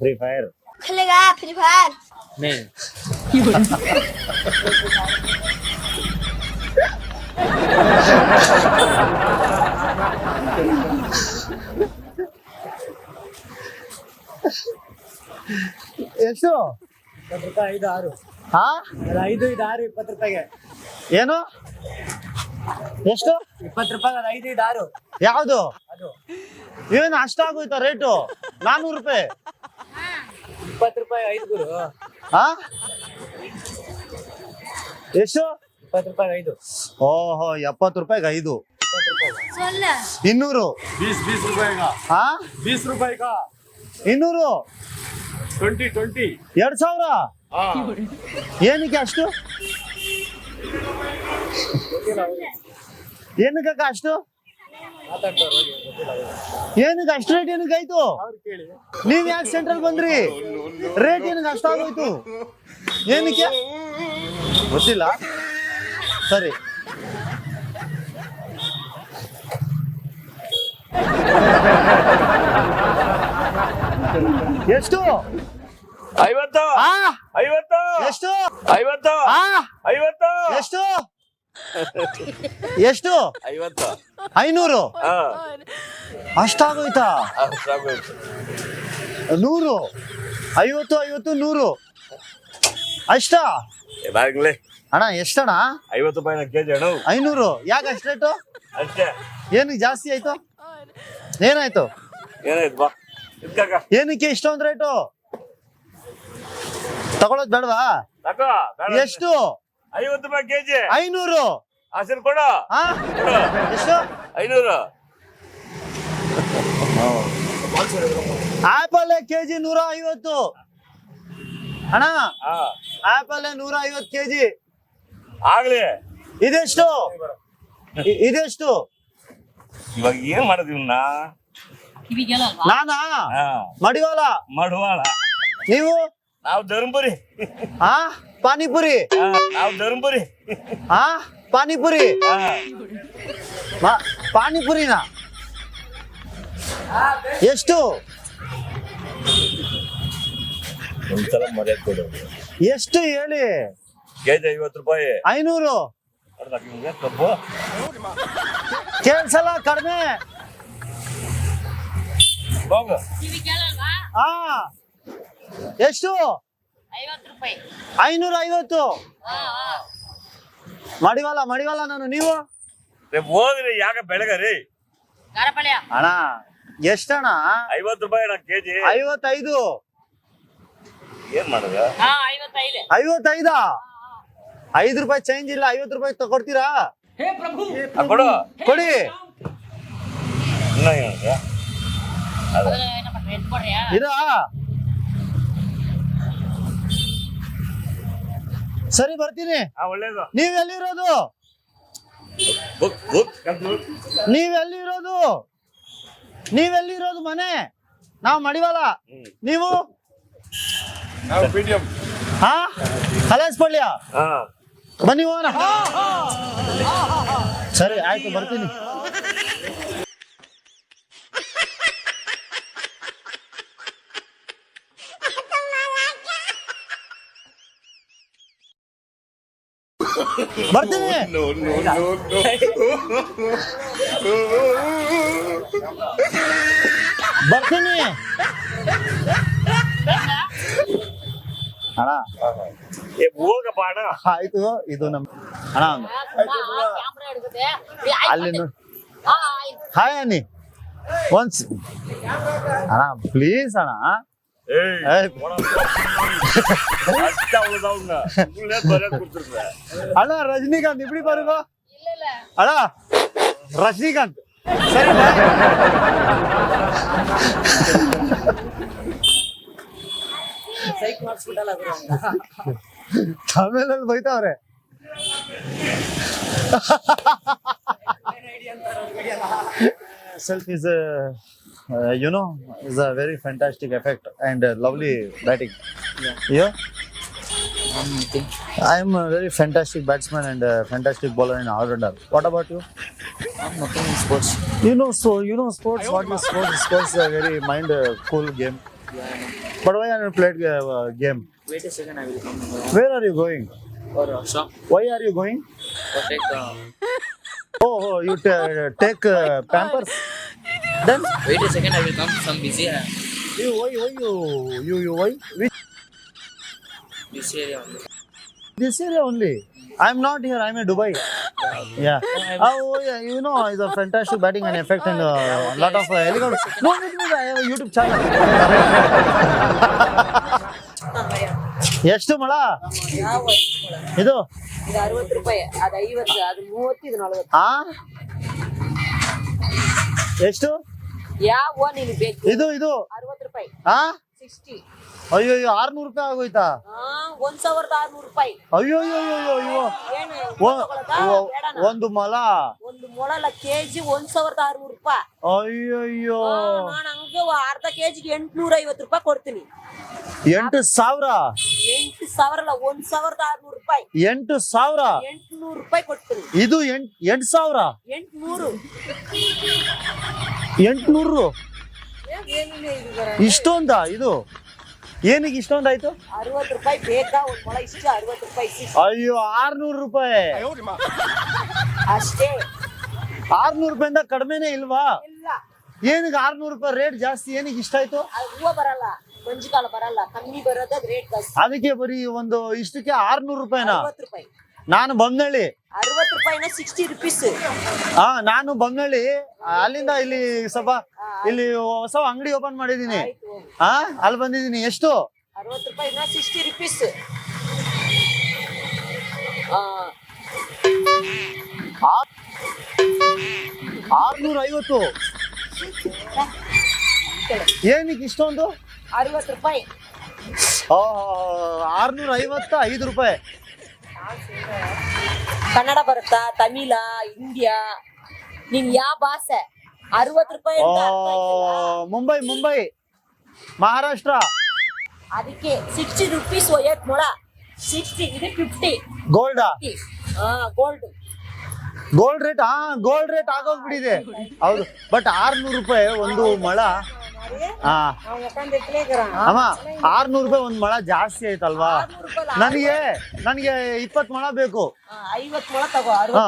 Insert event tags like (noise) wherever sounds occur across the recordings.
Free fire खेलेगा free fire नहीं ಎಷ್ಟು ಇಪ್ಪತ್ತು ರೂಪಾಯಿ ಐದು ಆರು ಹಾ ಅದು ಐದು ಇದು ಆರು ಇಪ್ಪತ್ತು ರೂಪಾಯಿಗೆ ಏನು ಎಷ್ಟು ಇಪ್ಪತ್ತು ರೂಪಾಯಿ ಅದು ಐದು ಇದು ಆರು ಯಾವುದು ಅದು ಏನು ಅಷ್ಟಾಗೋಯ್ತಾ ರೇಟು ನಾನೂರು ರೂಪಾಯಿ ಇಪ್ಪತ್ತು ರೂಪಾಯಿ ಐದು ಗುರು ಹಾ ಎಷ್ಟು ಇಪ್ಪತ್ತು ರೂಪಾಯಿ ಐದು ಓಹೋ ಎಪ್ಪತ್ತು ರೂಪಾಯಿಗೆ ಐದು सोलह ಇನ್ನೂರು बीस बीस रुपए का ಹಾ बीस रुपए का ಇನ್ನೂರು ट्वेंटी ट्वेंटी ಎರಡ್ ಸಾವಿರ हाँ ಏನಕ್ಕೆ ಅಷ್ಟು ಏನಕ್ಕೆ ಅಷ್ಟು ಏನಕ್ಕೆ ಅಷ್ಟು ರೇಟ್ ಏನಕ್ಕೆ ಆಯ್ತು? ನೀವ್ ಯಾಕೆ ಸೆಂಟ್ರಲ್ ಬಂದ್ರಿ? ರೇಟ್ ಏನಕ್ಕೆ ಅಷ್ಟಾಗೋಯ್ತು ಏನಕ್ಕೆ? ಗೊತ್ತಿಲ್ಲ. ಸರಿ. ಎಷ್ಟು? ಐವತ್ತು. ಐವತ್ತು. ಎಷ್ಟು? ಐವತ್ತು. ಐವತ್ತು. ಎಷ್ಟು? (laughs) ಎಷ್ಟು? ಐವತ್ತು. ಐನೂರು? ಅಷ್ಟಾಗೋಯ್ತಾ? ನೂರು? ಐವತ್ತು ಐವತ್ತು ನೂರು? ಅಷ್ಟ? ಇದಾಗ್ಲೇ ಅಣ್ಣ ಎಷ್ಟಣ್ಣ? ಐವತ್ತು ಕೆಜಿ ಅಣ್ಣ ಐನೂರು. ಯಾಕೆ ಅಷ್ಟು ರೇಟು? ಅಷ್ಟೇ. ಏನಕ್ಕೆ ಜಾಸ್ತಿ ಆಯ್ತು? ಏನಾಯ್ತು? ಏನಾಯ್ತು ಬಾ. ಇದ್ಕಾಕ? ಏನಕ್ಕೆ ಇಷ್ಟೊಂದು ರೇಟು? ತಗೊಳೋದ್ ಬೇಡವಾ? ತಗೋ ಬೇಡ. ಎಷ್ಟು? ಐವತ್ತು ರೂಪಾಯಿ ಕೆಜಿ. ಐನೂರು. ಹಸಿರು ಕೊಡು. ಹಾ. ಕೊಡು ಎಷ್ಟು? ಐನೂರು. ಆಪಲ್ ಕೆಜಿ ನೂರ ಐವತ್ತು. ಅಣ್ಣ ಹಾ. ಆಪಲ್ ನೂರ ಐವತ್ತು ಕೆಜಿ. ಆಗ್ಲಿ. ಇದೆಷ್ಟು? ಇ- ಇದೆಷ್ಟು? ಇವಾಗ ಏನ್ ಮಾಡೋದು ಇವ್ನ? ನಾನಾ? ಮಡಿವಾಳ? ಮಡವಾಳ. ನೀವು? ನಾವು ಧರ್ಮಪುರಿ. ಹಾ ಪಾನಿಪುರಿ. ನಾವು ಧರ್ಮಪುರಿ. ಹಾ. ಪಾನಿಪುರಿ ಪಾನಿಪುರಿನ? ಎಷ್ಟು? ಒಂದ್ಸಲ ಮರ್ಯಾದೆ ಕೊಡು. ಎಷ್ಟು ಹೇಳಿ? ಕೆಜಿ ಐವತ್ತು ರೂಪಾಯಿ. ಐನೂರು. ಕಬ್ಬು. ಕೇಳ್ಸಲ್ಲ ಕಡಿಮೆ. ಹೋಗು ಹಾ ಎಷ್ಟು? ಐನೂರ ಐವತ್ತು ಮಡಿವಲ್ಲ ಮಡಿವಲ್ಲ ನಾನು ನೀವು? ರೇಪ್ ಹೋಗ್ರಿ ಯಾಕ ಬೆಳಗರಿ? ಗಾರಪಳ್ಯ. ಅಣ್ಣ ಎಷ್ಟಣ್ಣ? ಐವತ್ತು ರೂಪಾಯಿ ಅಣ್ಣ ಕೆಜಿ. ಐವತ್ತೈದು. ಏನ್ ಮಾಡುದ? ಹಾ ಐವತ್ತೈದು. ಐದು ರೂಪಾಯಿ ಚೇಂಜ್ ಇಲ್ಲ ಐವತ್ತು ರೂಪಾಯಿ ತಗೊಡ್ತೀರಾ? ಕೊಡು. ಕೊಡಿ. ಇನ್ನ ಏನಂತ ಕೊಡ್ರಿಯಾ ಇದಾ ಸರಿ ಬರ್ತೀನಿ. ಒಳ್ಳೇದು. ನೀವ್ ಎಲ್ಲಿರೋದು? ನೀವ್ ಎಲ್ಲಿರೋದು? ನೀವ್ ಎಲ್ಲಿರೋದು ಮನೆ? ನಾವು ಮಡಿವಲ್ಲ ನೀವು? ಹಾ. ಬನ್ನಿ ಹೋಗೋಣ. ಸರಿ ಆಯ್ತು ಬರ್ತೀನಿ. ಬರ್ತೀನಿ. ಬರ್ತೀನಿ. ಅಣ್ಣ. ಏ ಹೋಗಪ್ಪ ಅಣ್ಣ. ಆಯ್ತು ಇದು ನಮ್ ಅಣ್ಣ ಅಲ್ಲಿ ನೋ- ಹಾಯ್ ಅನ್ನಿ ಒನ್ಸ್ ಅಣ್ಣ ಪ್ಲೀಸ್ ಅಣ್ಣ. அண்ணா ரஜினிகாந்த் எப்படி பாருங்க? அண்ணா ரஜினிகாந்த். சரி தமிழ்நாடு போய்தான் அவரு. Selfies Uh, you know, is a very fantastic effect and lovely batting. Yeah. yeah? I'm a very fantastic batsman and a fantastic bowler in all What about you? I'm nothing in sports. You know, so you know sports. What is sports? Sports is a very mind uh, cool game. Yeah, but why are you playing uh, game? Wait a second, I will come. Where are you going? Or uh, shop. Why are you going? For take. Uh... (laughs) Oh, oh, you t- take uh, (laughs) pampers. Then Wait a second, I will come. Some busy uh, you why why you you you why which this area. only. this area only? I'm not here. I'm in Dubai. Yeah. Oh yeah, you know it's a fantastic batting and effect and a uh, lot of uh, helicopter. No, no, no, I have a YouTube channel. ಎಷ್ಟು ಮಳ ಯಾವ ಇದು ಇದು ಅರವತ್ತು ರೂಪಾಯಿ ಅದು ಐವತ್ತು ಅದು ಮೂವತ್ತು ಇದು ನಲ್ವತ್ತು ಎಷ್ಟು ಯಾವ ಬೇಕು? ಇದು ಇದು. ಅರವತ್ತು ರೂಪಾಯಿ. ಹಾ ಸಿಕ್ಸ್ಟಿ. ಅಯ್ಯೋ ಅಯ್ಯೋ ಆರ್ನೂರು ರೂಪಾಯಿ ಆಗೋಯ್ತಾ? ಹಾ ಒಂದ್ ಸಾವಿರದ ಆರ್ನೂರು ರೂಪಾಯಿ. ಅಯ್ಯೋ ಅಯ್ಯೋ ಅಯ್ಯೋ ಅಯ್ಯೋ ಏನು ಒ- ತಗೊಳೋದಾ? ಒ- ಬೇಡನಾ? ಒಂದು ಮೊಲ ಒಂದು ಮೊಳಲ ಕೆಜಿ ಒಂದ್ ಸಾವಿರದ ಆರ್ನೂರು ರೂಪಾಯಿ. ಅಯ್ಯೋ ಅಯ್ಯೋ. ನಾನು ಹಂಗೆ ಅರ್ಧ ಕೆಜಿಗೆ ಎಂಟ್ನೂರ ಐವತ್ತು ರೂಪಾಯಿ ಕೊಡ್ತೀನಿ. ಎಂಟು ಸಾವಿರ? ಎಂಟು ಸಾವಿರ ಅಲ್ಲ ಒಂದ್ ಸಾವಿರದ ಆರ್ನೂರು ರೂಪಾಯಿ. ಎಂಟು ಸಾವಿರ? ಎಂಟ್ನೂರು ರೂಪಾಯಿ ಕೊಡ್ತೀನಿ. ಇದು ಎಂಟ್ ಎಂಟು ಸಾವಿರ? ಎಂಟ್ನೂರು. ಎಂಟ್ನೂರು. ಇಷ್ಟೊಂದ ಇದು? ಏನಿಗೆ ಇಷ್ಟೊಂದಾಯ್ತು ಅರವತ್ತು ರೂಪಾಯಿ ಬೇಕಾ? ಒಂದ್ ಮೊಳ ಇಷ್ಟ ಅರವತ್ತು ರೂಪಾಯಿ ಅಯ್ಯೋ ಆರ್ನೂರು ರೂಪಾಯಿ. ಅಷ್ಟೇ. ಆರ್ನೂರು ರೂಪಾಯಿಂದ ಕಡಿಮೆನೇ ಇಲ್ವಾ? ಇಲ್ಲ. ಏನಿಗೆ ಆರ್ನೂರು ರೂಪಾಯಿ ರೇಟ್ ಜಾಸ್ತಿ ಏನಿಗೆ ಇಷ್ಟ ಆಯ್ತು? ಅದು ಬರಲ್ಲ ಮಂಜುಕಾಲ ಬರಲ್ಲ ಕಮ್ಮಿ ಬರೋದು ರೇಟ್ ಜಾಸ್ತಿ. ಅದಕ್ಕೆ ಬರೀ ಒಂದು ಇಷ್ಟಕ್ಕೆ ಆರ್ನೂರು ರೂಪಾಯಿನಾ? ಅರವತ್ತು ರೂಪಾಯಿ. ನಾನು ಬೊಮ್ಮನಹಳ್ಳಿ ಅರವತ್ತು ರೂಪಾಯಿನ ಸಿಕ್ಸ್ಟಿ ರುಪೀಸ್ ಹಾ ನಾನು ಬೊಮ್ಮನಹಳ್ಳಿ ಅಲ್ಲಿಂದ ಇಲ್ಲಿ ಸ್ವಲ್ಪ ಇಲ್ಲಿ ಹೊಸ ಅಂಗಡಿ ಓಪನ್ ಮಾಡಿದೀನಿ ಹಾ ಅಲ್ಲಿ ಬಂದಿದ್ದೀನಿ. ಎಷ್ಟು? ಅರವತ್ತು ರೂಪಾಯಿನ ಸಿಕ್ಸ್ಟಿ ರುಪೀಸ್ ಆರ್ನೂರ ಐವತ್ತು ಏನಕ್ಕೆ ಇಷ್ಟೊಂದು? ಅರವತ್ತು ರೂಪಾಯಿ. ಆರ್ನೂರ ಐವತ್ತ ಐದು ರೂಪಾಯಿ. ಕನ್ನಡ ಬರುತ್ತಾ? ತಮಿಳ ಇಂಡಿಯಾ? ನಿಮ್ ಯಾವ ಭಾಷೆ? ಅರವತ್ತು ರೂಪಾಯಿ ಅಂತ ಅರ್ಥ ಆಯ್ತಲ್ಲ? ಮುಂಬೈ ಮುಂಬೈ. ಮಹಾರಾಷ್ಟ್ರ. ಅದಕ್ಕೆ ಸಿಕ್ಸ್ಟಿ ರುಪೀಸ್ ಒಯ್ಯಕ್ ಮೊಳ ಸಿಕ್ಸ್ಟಿ ಇದು ಫಿಫ್ಟಿ ಗೋಲ್ಡಾ ಗೋಲ್ಡ್ ಗೋಲ್ಡ್ ರೇಟ್ ಹಾ ಗೋಲ್ಡ್ ರೇಟ್ ಆಗೋಗ್ಬಿಟ್ಟಿದೆ. ಹೌದು. ಬಟ್ ಆರ್ನೂರು ರೂಪಾಯಿ ಒಂದು ಮೊಳ ಹಾ ಅಮ್ಮ ಆರ್ನೂರು ರೂಪಾಯಿ ಒಂದು ಮೊಳ ಜಾಸ್ತಿ ಆಯ್ತಲ್ವಾ? ನನಗೆ ನನಗೆ ಇಪ್ಪತ್ ಮೊಳ ಬೇಕು. ಹಾ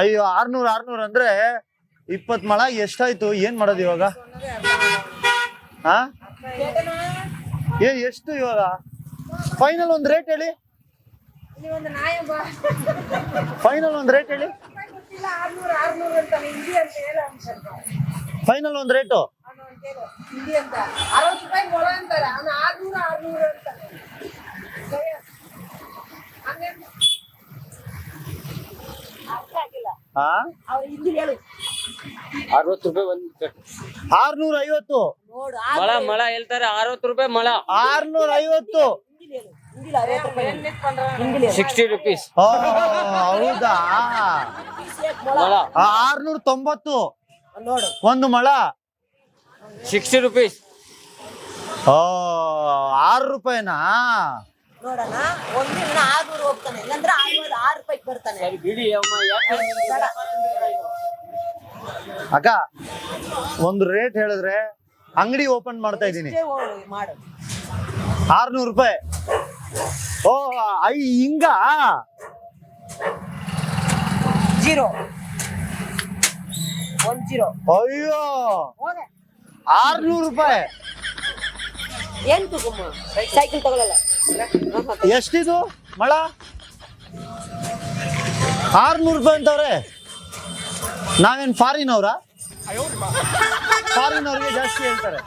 ಅಯ್ಯೋ ಆರ್ನೂರ್ ಆರ್ನೂರ್ ಅಂದ್ರೆ ಇಪ್ಪತ್ ಮೊಳ ಎಷ್ಟಾಯ್ತು? ಏನ್ ಮಾಡೋದು ಇವಾಗ? ಹಾ ಏ ಎಷ್ಟು ಇವಾಗ? ಫೈನಲ್ ಒಂದ್ ರೇಟ್ ಹೇಳಿ. ಫೈನಲ್ ಒಂದ್ ರೇಟ್ ಹೇಳಿ. ಫೈನಲ್ ಒಂದ್ ರೇಟು ಅರವತ್ತು ರೂಪಾಯಿ ಮೊಳ ಅಂತಾರೆ. ಅವ್ನು ಆರ್ನೂರು ಆರ್ನೂರು ಅಂತಾನೆ. ಅರ್ಥ ಆಗಿಲ್ಲ. ಹಾ? ಹೇಳು. ಅರವತ್ತು ರೂಪಾಯಿ ಒಂದು ಆರ್ನೂರ ಐವತ್ತು. ನೋಡು ಮಳ ಮಳ ಹೇಳ್ತಾರೆ ಅರವತ್ತು ರೂಪಾಯಿ ಮಳ. ಆರ್ನೂರ ಐವತ್ತು. ಸಿಕ್ಸ್ಟಿ ರುಪೀಸ್ ಹೌದಾ ಆರ್ನೂರ ತೊಂಬತ್ತು. ನೋಡು. ಒಂದು ಮೊಳ. Sixty rupees. ಓ ಆರು ರೂಪಾಯಿನಾ? ನೋಡೋಣ ಒಂದು ದಿನ ಆರ್ನೂರು ಹೋಗ್ತಾನೆ ಇಲ್ಲಾಂದ್ರೆ ಆರ್ನೂರು ಆರು ರೂಪಾಯಿಗೆ ಬರ್ತಾನೆ. ಬಿಡಿ ಅಮ್ಮ ಅಕ್ಕ ಒಂದು ರೇಟ್ ಹೇಳಿದ್ರೆ ಅಂಗಡಿ ಓಪನ್ ಮಾಡ್ತಾ ಇದ್ದೀನಿ. ಮಾಡು. ಆರ್ನೂರು ರೂಪಾಯಿ. ಓ ಐ ಹಿಂಗ? ಜೀರೋ. ಒಂದ್ ಜೀರೋ. ಅಯ್ಯೋ. ಆರ್ನೂರು ರೂಪಾಯಿ. ಏನ್ ತಗೊಂಬ ಸೈಕಲ್ ತಗೊಳಲ್ಲ. ಎಷ್ಟಿದು ಮಳ? ಆರ್ನೂರು ರೂಪಾಯಿ ಅಂತವ್ರೆ. ನಾವೇನ್ ಫಾರಿನ್ ಅವ್ರ ಫಾರಿನ್ ಅವ್ರಿಗೆ ಜಾಸ್ತಿ ಹೇಳ್ತಾರೆ.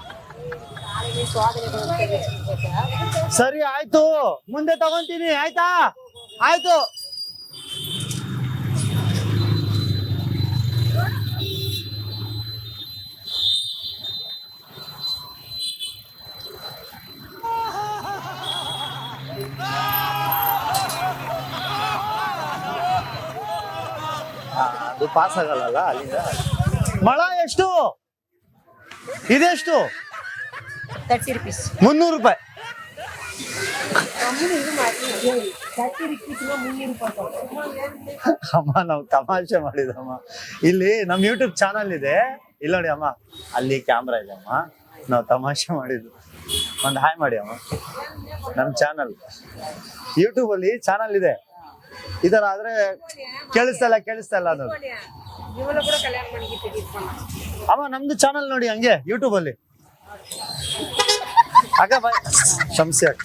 ಸರಿ ಆಯ್ತು. ಮುಂದೆ ತಗೊಂತೀನಿ ಆಯ್ತಾ? ಆಯ್ತು. ಅದು ಪಾಸ್ ಆಗಲ್ಲ ಅಲ್ಲಿಂದ? ಮಳ ಎಷ್ಟು? ಇದೆಷ್ಟು? ತರ್ಟಿ ರುಪೀಸ್ ಮುನ್ನೂರು ರೂಪಾಯಿ. ಅಮ್ಮ ನಾವು ತಮಾಷೆ ಮಾಡಿದಮ್ಮ. ಇಲ್ಲಿ ನಮ್ ಯೂಟ್ಯೂಬ್ ಚಾನಲ್ ಇದೆ. ಇಲ್ಲ ನೋಡಿ ಅಮ್ಮ ಅಲ್ಲಿ ಕ್ಯಾಮ್ರಾ ಇದೆ ಅಮ್ಮ. ನಾವು ತಮಾಷೆ ಮಾಡಿದ್ದು. ಒಂದು ಹಾಯ್ ಮಾಡಿ ಅಮ್ಮ. ನಮ್ಮ ಚಾನಲ್ ಯೂಟ್ಯೂಬಲ್ಲಿ ಚಾನಲ್ ಇದೆ. ಈ ಥರ ಆದರೆ ಕೇಳಿಸ್ತಾ ಇಲ್ಲ ಕೇಳಿಸ್ತಾ ಇಲ್ಲ ಅನ್ನೋದು ಅಮ್ಮ, ನಮ್ದು ಚಾನಲ್ ನೋಡಿ ಹಂಗೆ ಯೂಟ್ಯೂಬಲ್ಲಿ ಅಕ್ಕ ಬಾಯ್ ಶಂಸಿ ಅಕ್ಕ.